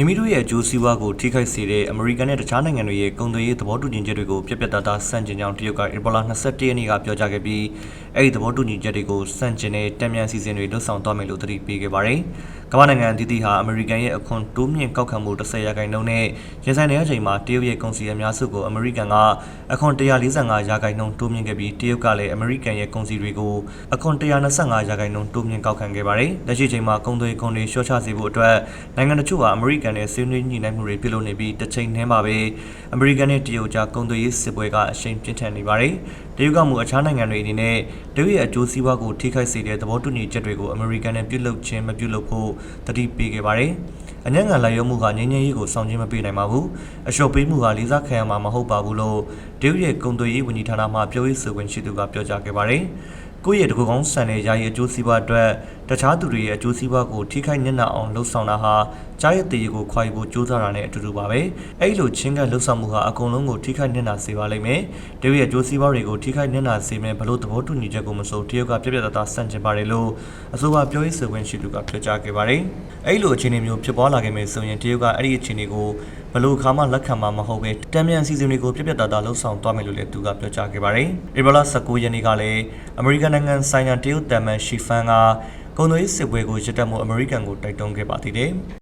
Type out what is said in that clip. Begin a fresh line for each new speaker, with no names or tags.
မိမိတို့ရဲ့အကျိုးစီးပွားကိုထိခိုက်စေတဲ့အမေရိကန်နဲ့တခြားနိုင်ငံတွေရဲ့ကုန်သွယ်ရေးသဘောတူညီချက်တွေကိုပြက်ပြက်သားသားဆန့်ကျင်ကြောင်းတရုတ်ကဧပြီလ22ရက်နေ့ကပြောကြားခဲ့ပြီးအဲ့ဒီသဘောတူညီချက်တွေကိုဆန့်ကျင်တဲ့တံမြန်စီစဉ်တွေလှုပ်ဆောင်သွားမယ်လို့သတိပေးခဲ့ပါတယ်။ ကမ္ဘာနိုင်ငံအသီးသီးဟာအမေရိကန်ရဲ့အခွန်တိုးမြင့်ကောက်ခံမှု10ရာခိုင်နှုန်းနဲ့ရင်ဆိုင်နေတဲ့အချိန်မှာတရုတ်ရဲ့ကုန်စည်အများစုကိုအမေရိကန်ကအခွန်145ရာခိုင်နှုန်းတိုးမြင့်ခဲ့ပြီးတရုတ်ကလည်းအမေရိကန်ရဲ့ကုန်စည်တွေကိုအခွန်125ရာခိုင်နှုန်းတိုးမြင့်ကောက်ခံခဲ့ပါတယ်။လက်ရှိချိန်မှာကုန်သွယ်ကုန်တွေလျှော့ချစေဖို့အတွက်နိုင်ငံတချို့ဟာအမေရိကန်နဲ့ဆွေးနွေးညှိနှိုင်းမှုတွေပြုလုပ်နေပြီးတစ်ချိန်တည်းမှာပဲအမေရိကန်နဲ့တရုတ်ကြားကုန်သွယ်ရေးစစ်ပွဲကအရှိန်ပြင်းထန်နေပါတယ်။တရုတ်ကမှအခြားနိုင်ငံတွေအနေနဲ့တရုတ်ရဲ့အကျိုးစီးပွားကိုထိခိုက်စေတဲ့သဘောတူညီချက်တွေကိုအမေရိကန်နဲ့ပြုလုပ်ခြင်းမပြုလုပ်ဖို့တတိပေးခဲ့ပါတယ်။အညံ့ငံလိုက်ရုံမှုကငြင်းငြင်းရေးကိုဆောင်ခြင်းမပေးနိုင်ပါဘူး။အလျှော့ပေးမှုကလေးစားခံရမှာမဟုတ်ပါဘူးလို့တရုတ်ရဲ့ကုန်သွယ်ရေးဝန်ကြီးဌာနမှပြောရေးဆိုခွင့်ရှိသူကပြောကြားခဲ့ပါတယ်။ကိုယ့်ရဲ့တကူကောင်းဆန်တဲ့ယာယီအကျိုးစီးပွားအတွက် တခြားသူတွေရဲ့အကျိုးစီးပွားကိုထိခိုက်ညံ့နှံအောင်လှုပ်ဆောင်တာဟာကြားရဲ့တည်ရည်ကိုခွာယူဖို့ကြိုးစားတာနဲ့အတူတူပါပဲအဲ့လိုချင်းကလှုပ်ဆောင်မှုဟာအကုန်လုံးကိုထိခိုက်ညံ့နှံစေပါလိမ့်မယ်တရုတ်ရဲ့အကျိုးစီးပွားတွေကိုထိခိုက်ညံ့နှံစေမယ်ဘလို့သဘောတူညီချက်ကိုမဆိုတရုတ်ကပြက်ပြက်သားသားဆန့်ကျင်ပါတယ်လို့အဆိုပါပြောရေးဆိုခွင့်ရှိသူကပြောကြားခဲ့ပါတယ်အဲ့လိုအခြေအနေမျိုးဖြစ်ပွားလာခဲ့မယ်ဆိုရင်တရုတ်ကအဲ့ဒီအခြေအနေကိုဘလို့ခါမှလက်ခံမှာမဟုတ်ပဲတံမြန်စီစဉ်တွေကိုပြက်ပြက်သားသားလှုပ်ဆောင်သွားမယ်လို့လည်းသူကပြောကြားခဲ့ပါတယ်။ဧပြီလ19ရက်နေ့ကလည်းအမေရိကန်နိုင်ငံဆိုင်ရာတရုတ်တမန်ရှီဖန်က ကုန်သွယ်ရေးစစ်ပွဲကိုရစ်တက်မှုအမေရိကန်ကိုတိုက်တွန်းခဲ့ပါသေးတယ်။